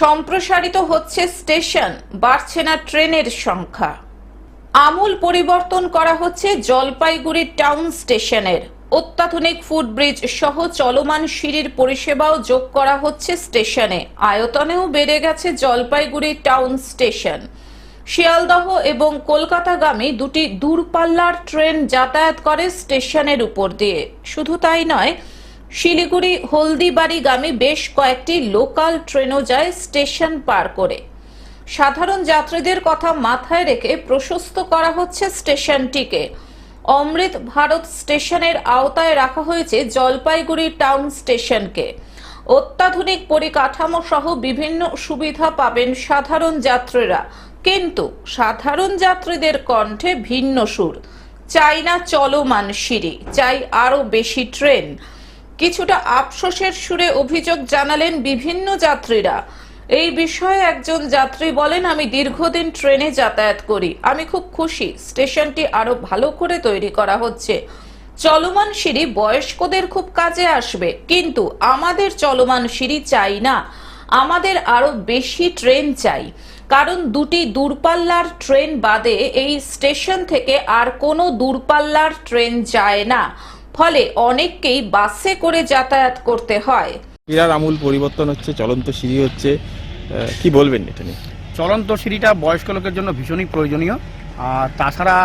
সম্প্রসারিত হচ্ছে স্টেশন, বাড়ছে না ট্রেনের সংখ্যা। আমূল পরিবর্তন করা হচ্ছে জলপাইগুড়ি টাউন স্টেশনের। অত্যাধুনিক ফুটব্রিজ সহ চলমান সিঁড়ির পরিষেবাও যোগ করা হচ্ছে স্টেশনে। আয়তনেও বেড়ে গেছে জলপাইগুড়ি টাউন স্টেশন। শিয়ালদহ এবং কলকাতাগামী দুটি দূরপাল্লার ট্রেন যাতায়াত করে স্টেশনের উপর দিয়ে। শুধু তাই নয় শিলিগুড়ি হলদিবাড়িগামী বেশ কয়েকটি লোকাল ট্রেনও যায় স্টেশন পার করে। সাধারণ যাত্রীদের কথা মাথায় রেখে প্রশস্ত করা হচ্ছে স্টেশনটিকে। অমৃত ভারত স্টেশনের আওতায় রাখা হয়েছে জলপাইগুড়ি টাউন স্টেশনকে। অত্যাধুনিক পরিকাঠামো সহ বিভিন্ন সুবিধা পাবেন সাধারণ যাত্রীরা। কিন্তু সাধারণ যাত্রীদের কণ্ঠে ভিন্ন সুর। চাই না চলমান সিঁড়ি, চাই আরও বেশি ট্রেন। কিছুটা আফসোসের সুরে অভিযোগ জানালেন বিভিন্ন যাত্রীরা। এই বিষয়ে একজন যাত্রী বলেন, আমি দীর্ঘদিন ট্রেনে যাতায়াত করি। আমি খুব খুশি। স্টেশনটি আরও ভালো করে তৈরি করা হচ্ছে। চলমান সিঁড়ি বয়স্কদের খুব কাজে আসবে। কিন্তু আমাদের চলমান সিঁড়ি চাই না। আমাদের আরও বেশি ট্রেন চাই। কারণ দুটি দূরপাল্লার ট্রেন বাদে এই স্টেশন থেকে আর কোনো দূরপাল্লার ট্রেন যায় না। ফলে অনেককেই বাসে করে যাতায়াত করতে হয়। বিরাট আমূল পরিবর্তন হচ্ছে চলন্ত সিঁড়ি হচ্ছে। কি বলবেন এটা নিয়ে? চলন্ত সিঁড়িটা বয়স্ক লোকের জন্য ভীষণই প্রয়োজনীয়। আর তাছাড়া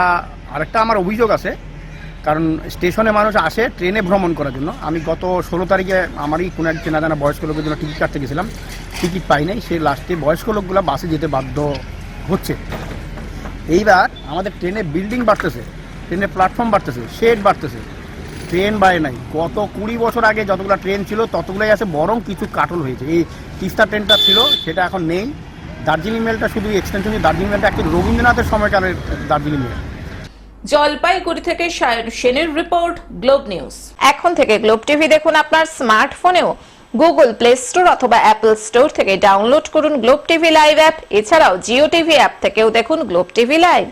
আরেকটা আমার অভিযোগ আছে কারণ স্টেশনে মানুষ আসে ট্রেনে ভ্রমণ করার জন্য। আমি গত ষোলো তারিখে আমারই কোনো এক চেনা জানা বয়স্ক লোকের জন্য টিকিট কাটতে গেছিলাম। টিকিট পাই নাই সেই লাস্টে বয়স্ক লোকগুলো বাসে যেতে বাধ্য হচ্ছে। এইবার আমাদের ট্রেনে বিল্ডিং বাড়তেছে ট্রেনে প্ল্যাটফর্ম বাড়তেছে শেড বাড়তেছে। ট্রেন বাড়ে নাই। গত কুড়ি বছর আগে যতগুলো ট্রেন ছিল, ততগুলোই আছে, বরং কিছু কাটল হয়েছে। এই তিস্তা ট্রেনটা ছিল, সেটা এখন নেই। দার্জিলিং মেলটা শুধু এক্সটেনশন দার্জিলিং মেলটা একটি রবীন্দ্রনাথের সময়কালের দার্জিলিং মেল। জলপাইগুড়ি থেকে সায়ন সেনের রিপোর্ট, গ্লোব নিউজ। এখন থেকে গ্লোব টিভি দেখুন আপনার স্মার্টফোনেও। গুগল প্লে স্টোর অথবা অ্যাপল স্টোর থেকে ডাউনলোড করুন গ্লোব টিভি লাইভ অ্যাপ। এছাড়াও জিও টিভি অ্যাপ থেকেও দেখুন গ্লোব টিভি লাইভ।